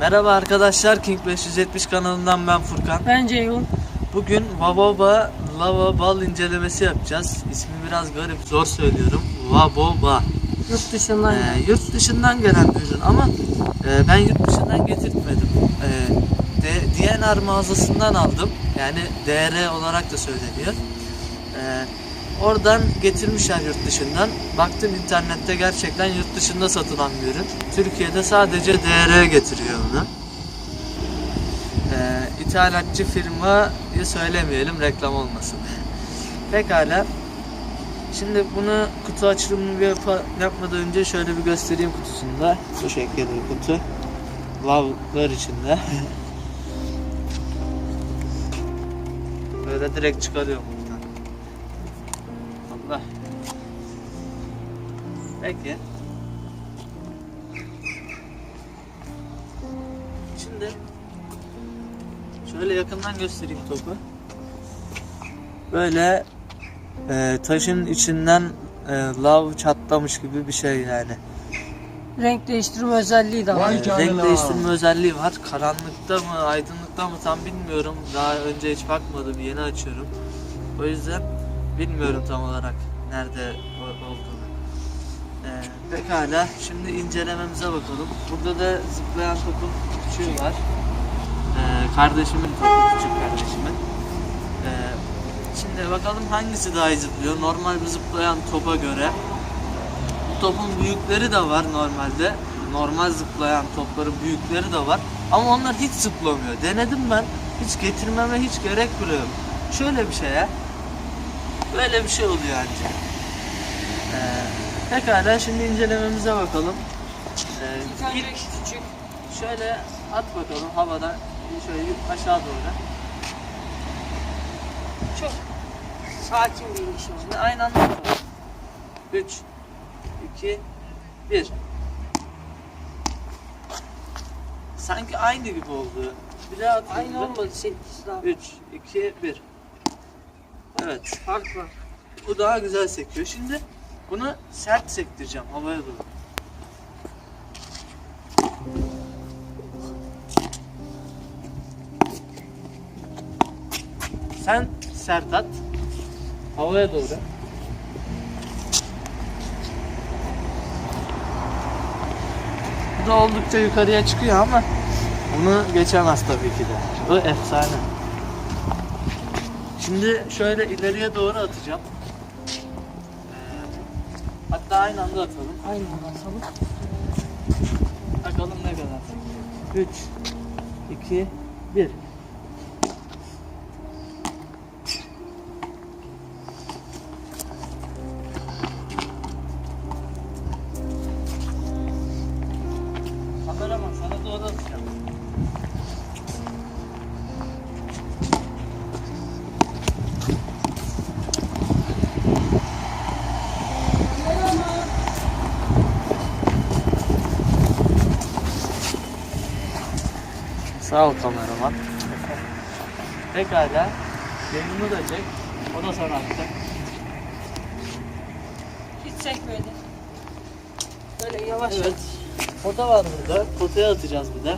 Merhaba arkadaşlar King 570 kanalından ben Furkan. Ben Ceyhun. Bugün Vaboba Lava Bal incelemesi yapacağız. İsmi biraz garip, zor söylüyorum. Vaboba. Yurt dışından. Ee, yurt dışından gelen bir ürün ama e, ben yurt dışından getirtmedim. Ee, de, DNR mağazasından aldım. Yani DR olarak da söyleniyor. Ee, oradan getirmişler yurt dışından. Baktım internette gerçekten yurt dışında satılan bir ürün. Türkiye'de sadece DR getiriyor onu. Ee, ithalatçı firmayı söylemeyelim reklam olmasın. Pekala. Şimdi bunu kutu açılımını yapa- yapmadan önce şöyle bir göstereyim kutusunda. Bu şekilde bir kutu. Lavlar içinde. Böyle direkt çıkarıyorum buradan. Allah. Peki. Şimdi şöyle yakından göstereyim topu. Böyle e, taşın içinden e, lav çatlamış gibi bir şey yani. Renk değiştirme özelliği de var. Vay canına. renk değiştirme özelliği var. Karanlıkta mı, aydınlıkta mı tam bilmiyorum. Daha önce hiç bakmadım, yeni açıyorum. O yüzden bilmiyorum tam olarak nerede olduğunu. E, pekala, şimdi incelememize bakalım. Burada da zıplayan topun küçüğü var. E, kardeşimin topu, küçük kardeşimin. E, Şimdi bakalım hangisi daha iyi zıplıyor. Normal bir zıplayan topa göre. Bu topun büyükleri de var normalde. Normal zıplayan topların büyükleri de var. Ama onlar hiç zıplamıyor. Denedim ben. Hiç getirmeme hiç gerek bile yok. Şöyle bir şeye. Böyle bir şey oluyor anca. Ee, pekala şimdi incelememize bakalım. Ee, ilk küçük. şöyle at bakalım havada. Şöyle aşağı doğru. Çok sakin bir iniş oldu. Şimdi aynı anda yapalım. 3 2 1 Sanki aynı gibi oldu. Bir daha Aynı olmadı seninkisi daha. 3 2 1 Evet. Fark var. Bu daha güzel sekiyor. Şimdi bunu sert sektireceğim havaya doğru. Sen sert at. Havaya doğru. Bu da oldukça yukarıya çıkıyor ama bunu geçemez tabii ki de. Bu efsane. Şimdi şöyle ileriye doğru atacağım. Ee, hatta aynı anda atalım. Aynı basalım. Bakalım ne kadar. 3 2 1 Kameraman sana doğru atacağım. Sağ ol kameraman. Pekala. Yayını da çek. O da sana atacak. Hiç sekmedi. Böyle yavaş Evet. Pota var burada. Potaya atacağız bir de.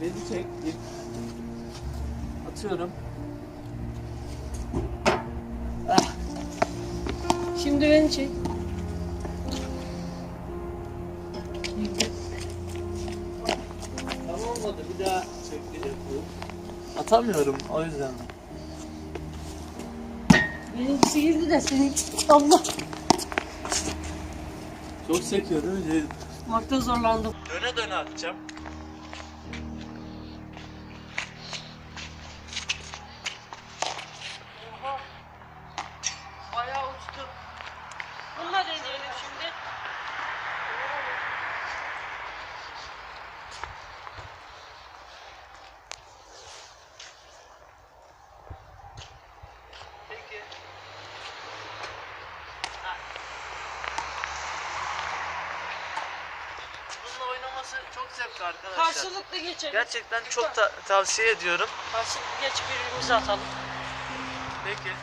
Beni çek. Atıyorum. Ah, Şimdi beni çek. Atamıyorum o yüzden. Benimkisi girdi de senin Allah. Çok sekiyor değil mi Ceylin? Tutmakta zorlandım. Döne döne atacağım. Bununla oynaması çok zevkli arkadaşlar. Karşılıklı geçelim. Gerçekten çok ta- tavsiye ediyorum. Karşılıklı geç birbirimize atalım. Peki.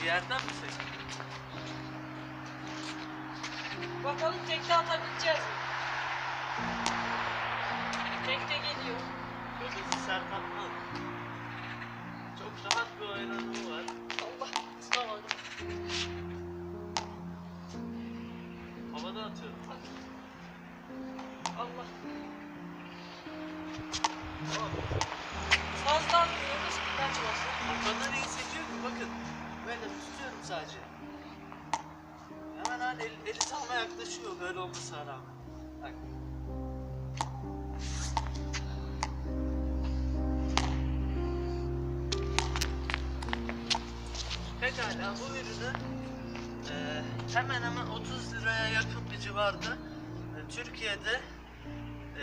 Bir yerden mi seçtin? Bakalım tekte atabileceğiz mi? Tekte geliyor. Çok hızlı Serkan'la. Çok rahat bir oynanımı var. Allah ıslamadım. Havada atıyorum. Allah. Fazla atmıyoruz. Kaçmasın. O kadar iyi seçiyor ki bakın. Böyle tutuyorum sadece. Hemen hani el, eli salma yaklaşıyor böyle olmasına rağmen. Bak. Pekala bu ürünü e, hemen hemen 30 liraya yakın bir civarda e, Türkiye'de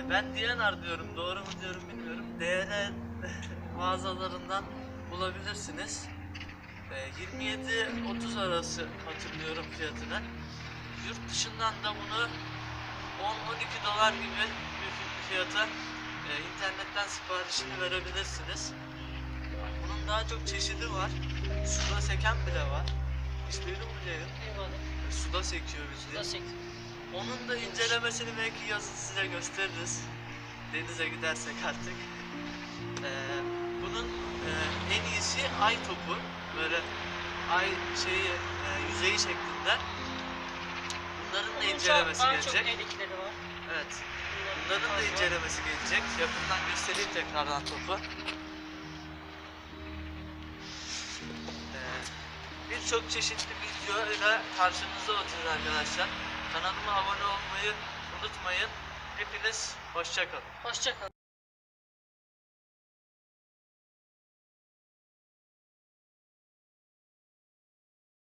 ben DNR diyorum doğru mu diyorum bilmiyorum. DNR mağazalarından bulabilirsiniz. E, 27-30 arası hatırlıyorum fiyatını. Yurt dışından da bunu 10-12 dolar gibi bir fi- fiyata e, internetten siparişini verebilirsiniz. Bunun daha çok çeşidi var. Suda seken bile var. Hiç duydun mu Ceyhun? Eyvallah. Suda sekiyor bizi. Nasıl? Onun da incelemesini belki yazın size gösteririz. Denize gidersek artık. Ee, bunun e, en iyisi ay topu. Böyle ay şeyi e, yüzeyi şeklinde. Bunların da incelemesi gelecek. çok delikleri var. Evet. Bunların da incelemesi gelecek. Yakından göstereyim tekrardan topu. Ee, Birçok çeşitli videoyla karşınızda olacağız arkadaşlar. Kanalıma abone olmayı unutmayın. Hepiniz hoşçakalın. Hoşça kal.